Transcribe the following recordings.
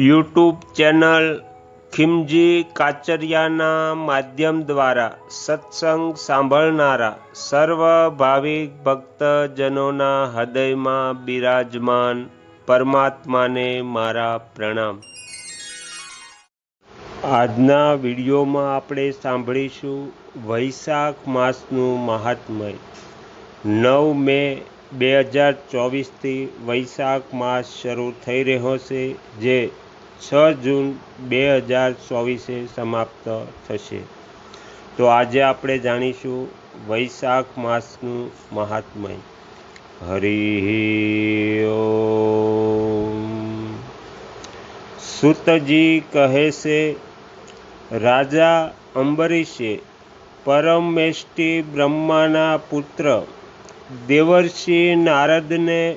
YouTube channel ખિમજી કાચરિયાના માધ્યમ દ્વારા સત્સંગ સાંભળનારા સર્વ ભાવિક ભક્તજનોના હૃદયમાં બિરાજમાન પરમાત્માને મારા પ્રણામ. આજના વિડીયોમાં આપણે સાંભળીશું વૈશાખ માસનું મહાત્મય. નવ મે બે હજાર ચોવીસથી વૈશાખ માસ શરૂ થઈ રહ્યો છે, જે છ જૂન બે હજાર ચોવીસે સમાપ્ત થશે. તો આજે આપણે જાણીશું વૈશાખ માસનું મહાત્મય. હરિ સુતજી કહે છે, રાજા અંબરીશે, પરમેષ્ટિ બ્રહ્માના પુત્ર, દેવર્ષિ નારદને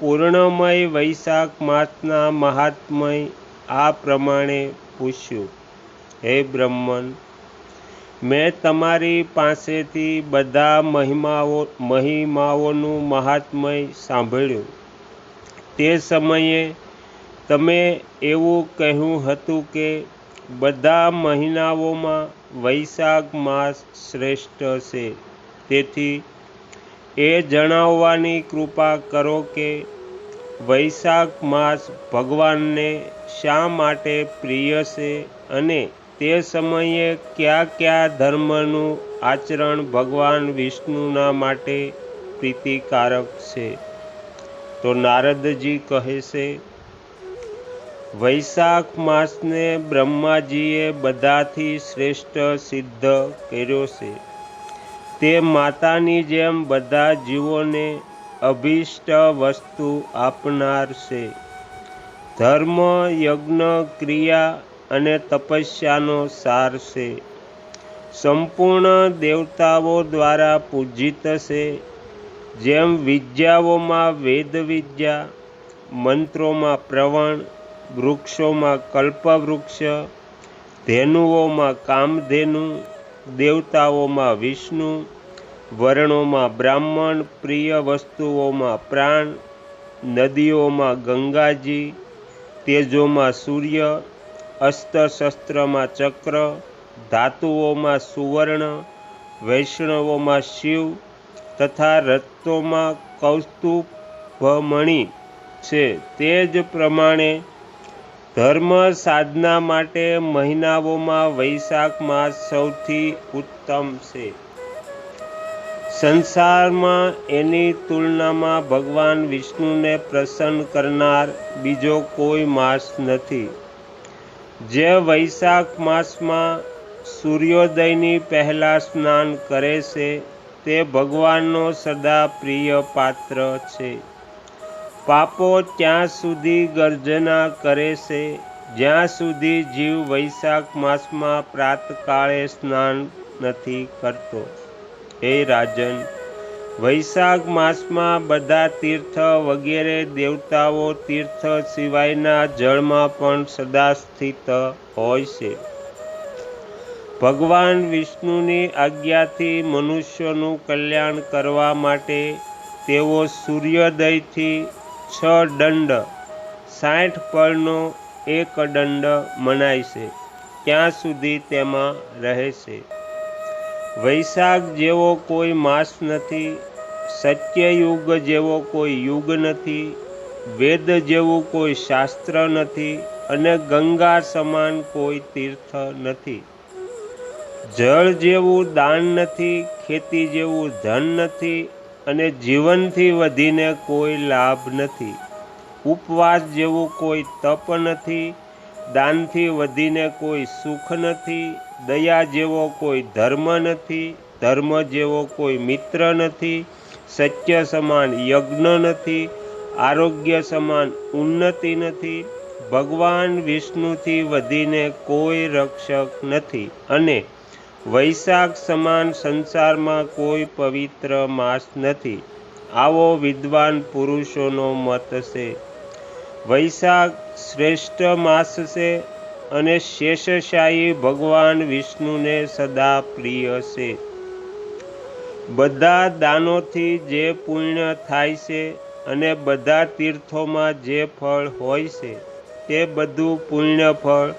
પૂર્ણમય વૈશાખ માસના મહાત્મય આ પ્રમાણે પૂછ્યું, હે બ્રહ્મન, મેં તમારી પાસેથી બધા મહિમાઓ, મહિમાઓનું મહાત્મય સાંભળ્યું. તે સમયે તમે એવું કહ્યું હતું કે, બધા મહિનાઓમાં વૈશાખ માસ શ્રેષ્ઠ છે. તેથી એ જણાવવાની કૃપા કરો કે વૈશાખ માસ ભગવાનને શા માટે પ્રિય છે અને તે સમયે કયા કયા ધર્મનું આચરણ ભગવાન વિષ્ણુના માટે પ્રીતિકારક છે? તો નારદજી કહે છે, વૈશાખ માસને બ્રહ્માજીએ બધાથી શ્રેષ્ઠ સિદ્ધ કર્યો છે. તે માતાની જેમ બધા જીવોને અભિષ્ટ વસ્તુ આપનાર છે. ધર્મ, યજ્ઞ, ક્રિયા અને તપસ્યાનો સાર છે. સંપૂર્ણ દેવતાઓ દ્વારા પૂજિત છે. જેમ વિદ્યાઓમાં વેદ વિદ્યા, મંત્રોમાં પ્રવણ, વૃક્ષોમાં કલ્પવૃક્ષ, ધેનુઓમાં કામધેનુ, દેવતાઓમાં વિષ્ણુ વર્ણોમાં બ્રાહ્મણ પ્રિય વસ્તુઓમાં પ્રાણ, નદીઓમાં ગંગાજી, તેજોમાં સૂર્ય અસ્ત્રશસ્ત્રમાં ચક્ર, ધાતુઓમાં સુવર્ણ, વૈષ્ણવોમાં શિવ તથા રત્નોમાં કૌસ્તુભમણી છે. તે જ પ્રમાણે ધર્મ સાધના માટે મહિનાઓમાં વૈશાખ માસ સૌથી ઉત્તમ છે. સંસારમાં એની તુલનામાં ભગવાન વિષ્ણુને પ્રસન્ન કરનાર બીજો કોઈ માસ નથી. જે વૈશાખ માસમાં સૂર્યોદયની પહેલાં સ્નાન કરે છે, તે ભગવાનનો સદા પ્રિય પાત્ર છે. પાપો ત્યાં સુધી ગર્જના કરે છે, જ્યાં સુધી જીવ વૈશાખ માસમાં પ્રાતકાળે સ્નાન નથી કરતો. હે રાજન, વૈશાખ માસમાં બધા તીર્થ વગેરે દેવતાઓ તીર્થ સિવાયના જળમાં પણ સદા સ્થિત હોય છે. ભગવાન વિષ્ણુની આજ્ઞાથી મનુષ્યોનું કલ્યાણ કરવા માટે તેઓ સૂર્યોદયથી છ દંડ, સાઠ પળનો એક દંડ મનાય છે. ત્યાં સુધી તેમાં રહે છે? વૈશાખ જેવો કોઈ માસ નથી, સત્યયુગ જેવો કોઈ યુગ નથી, વેદ જેવું કોઈ શાસ્ત્ર નથી અને ગંગા સમાન કોઈ તીર્થ નથી. જળ જેવું દાન નથી, ખેતી જેવું ધન નથી અને જીવનથી વધીને કોઈ લાભ નથી. ઉપવાસ જેવું કોઈ તપ નથી, દાનથી વધીને કોઈ સુખ નથી દયા જેવો કોઈ ધર્મ નથી, ધર્મ જેવો કોઈ મિત્ર નથી, સત્ય સમાન યજ્ઞ નથી, આરોગ્ય સમાન ઉન્નતિ નથી, ભગવાન વિષ્ણુથી વધીને કોઈ રક્ષક નથી. અને વૈશાખ સમાન સંસારમાં કોઈ પવિત્ર માસ નથી. આવો વિદ્વાન પુરુષોનો મત છે. વૈશાખ શ્રેષ્ઠ માસ છે. અને શેષશાહી ભગવાન વિષ્ણુને સદા પ્રિય છે. બધા દાનોથી જે પુણ્ય થાય છે અને બધા તીર્થોમાં જે ફળ હોય છે, તે બધું પુણ્યફળ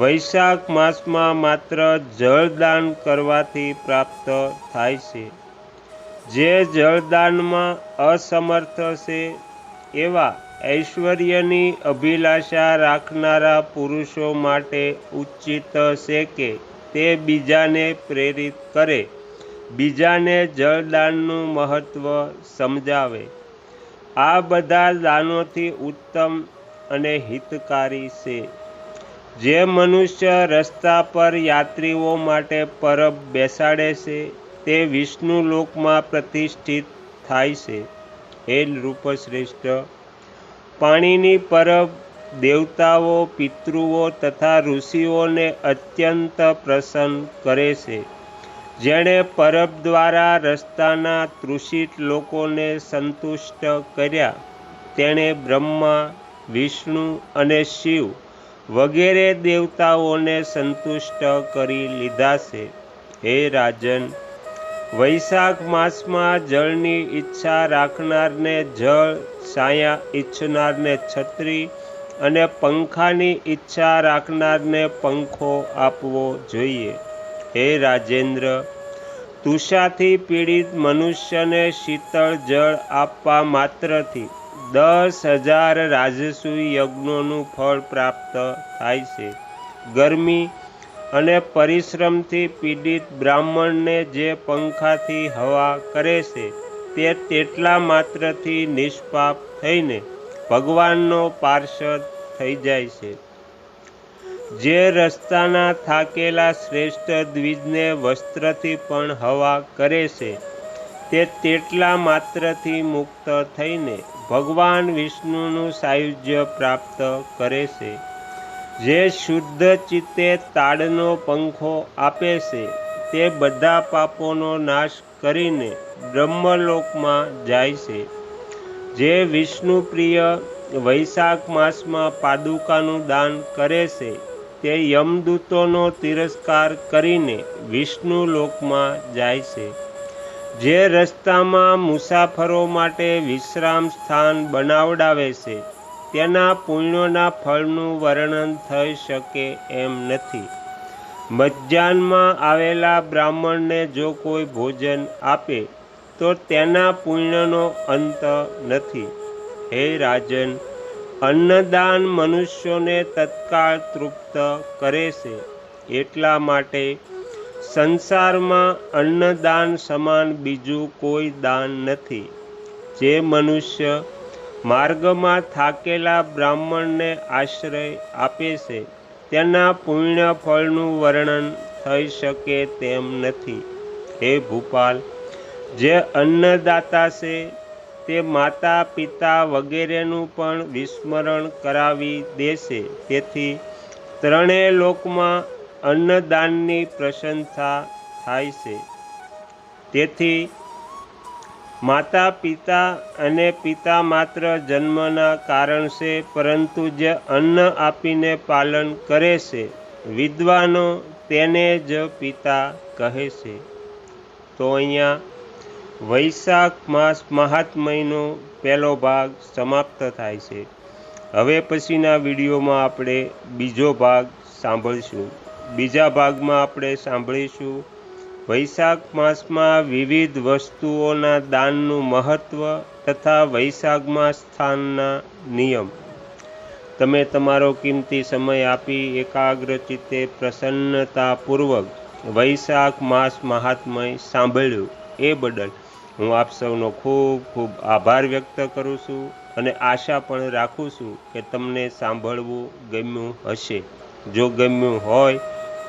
વૈશાખ માસમાં માત્ર જળદાન કરવાથી પ્રાપ્ત થાય છે. જે જળદાનમાં અસમર્થ છે એવા ઐશ્વર્યની અભિલાષા રાખનારા પુરુષો માટે ઉચિત છે કે તે બીજાને પ્રેરિત કરે. બીજાને જળદાનનું મહત્ત્વ સમજાવે. આ બધા દાનોથી ઉત્તમ અને હિતકારી છે. જે મનુષ્ય રસ્તા પર યાત્રીઓ માટે પરબ બેસાડે છે, તે વિષ્ણુ લોકમાં પ્રતિષ્ઠિત થાય છે. હે નૃપશ્રેષ્ઠ પાણીની પરબ દેવતાઓ, પિતૃઓ તથા ઋષિઓને અત્યંત પ્રસન્ન કરે છે. જેણે પરબ દ્વારા રસ્તાના તૃષિત લોકોને સંતુષ્ટ કર્યા. તેણે બ્રહ્મા, વિષ્ણુ અને શિવ વગેરે દેવતાઓને સંતુષ્ટ કરી લીધા છે. હે રાજન વૈશાખ માસમાં જળની ઈચ્છા રાખનારને જળ છાયા ઈચ્છનારને છત્રી અને પંખાની ઈચ્છા રાખનારને પંખો આપવો જોઈએ. હે રાજેન્દ્ર તુષાથી પીડિત મનુષ્યને શીતળ જળ આપવા માત્રથી દસ હજાર રાજસુ યજ્ઞોનું ફળ પ્રાપ્ત થાય છે. ગરમી અને પરિશ્રમથી પીડિત બ્રાહ્મણને જે પંખાથી હવા કરે છે, તે તેટલા માત્રથી નિષ્પાપ થઈને ભગવાનનો પાર્ષદ થઈ જાય છે. જે રસ્તાના થાકેલા શ્રેષ્ઠ દ્વિજને વસ્ત્રથી પણ હવા કરે છે, તે તેટલા માત્રથી મુક્ત થઈને ભગવાન વિષ્ણુનું સાયુજ્ય પ્રાપ્ત કરે છે. જે શુદ્ધ ચિત્તે તાડનો પંખો આપે છે, તે બધા પાપોનો નાશ કરીને બ્રહ્મલોકમાં જાય છે. જે વિષ્ણુ પ્રિય વૈશાખ માસમાં પાદુકાનું દાન કરે છે, તે યમદૂતોનો તિરસ્કાર કરીને વિષ્ણુ લોકમાં જાય છે. જે રસ્તામાં મુસાફરો માટે વિશ્રામ સ્થાન બનાવડાવે છે તેના પુણ્યોના ફળનું વર્ણન થઈ શકે એમ નથી. મધ્યાહનમાં આવેલા બ્રાહ્મણને જો કોઈ ભોજન આપે, તો તેના પુણ્યનો અંત નથી. હે રાજન, અન્નદાન મનુષ્યોને તત્કાળ તૃપ્ત કરે છે. એટલા માટે સંસારમાં અન્નદાન સમાન બીજું કોઈ દાન નથી. જે મનુષ્ય માર્ગમાં થાકેલા બ્રાહ્મણને આશ્રય આપે છે. તેના પુણ્ય ફળનું વર્ણન થઈ શકે તેમ નથી. હે ભૂપાલ, જે અન્નદાતા છે, તે માતા પિતા વગેરેનું પણ વિસ્મરણ કરાવી દેશે. તેથી ત્રણેય લોકમાં અન્નદાનની પ્રશંસા થાય છે. તેથી માતા, પિતા અને પિતા માત્ર જન્મના કારણ છે પરંતુ જે અન્ન આપીને પાલન કરે છે, વિદ્વાનો તેને જ પિતા કહે છે. તો અહીંયા વૈશાખ માસ મહાત્મયનો પહેલો ભાગ સમાપ્ત થાય છે. હવે પછીના વિડીયોમાં આપણે બીજો ભાગ સાંભળીશું. બીજા ભાગમાં આપણે સાંભળીશું વૈશાખ માસમાં વિવિધ વસ્તુઓના દાનનું મહત્ત્વ તથા વૈશાખમાં સ્થાનના નિયમ. તમે તમારો કિંમતી સમય આપી એકાગ્રચિત્તે પ્રસન્નતાપૂર્વક વૈશાખ માસ મહાત્મય સાંભળ્યું. એ બદલ હું આપ સૌનો ખૂબ ખૂબ આભાર વ્યક્ત કરું છું અને આશા પણ રાખું છું કે તમને સાંભળવું ગમ્યું હશે. જો ગમ્યું હોય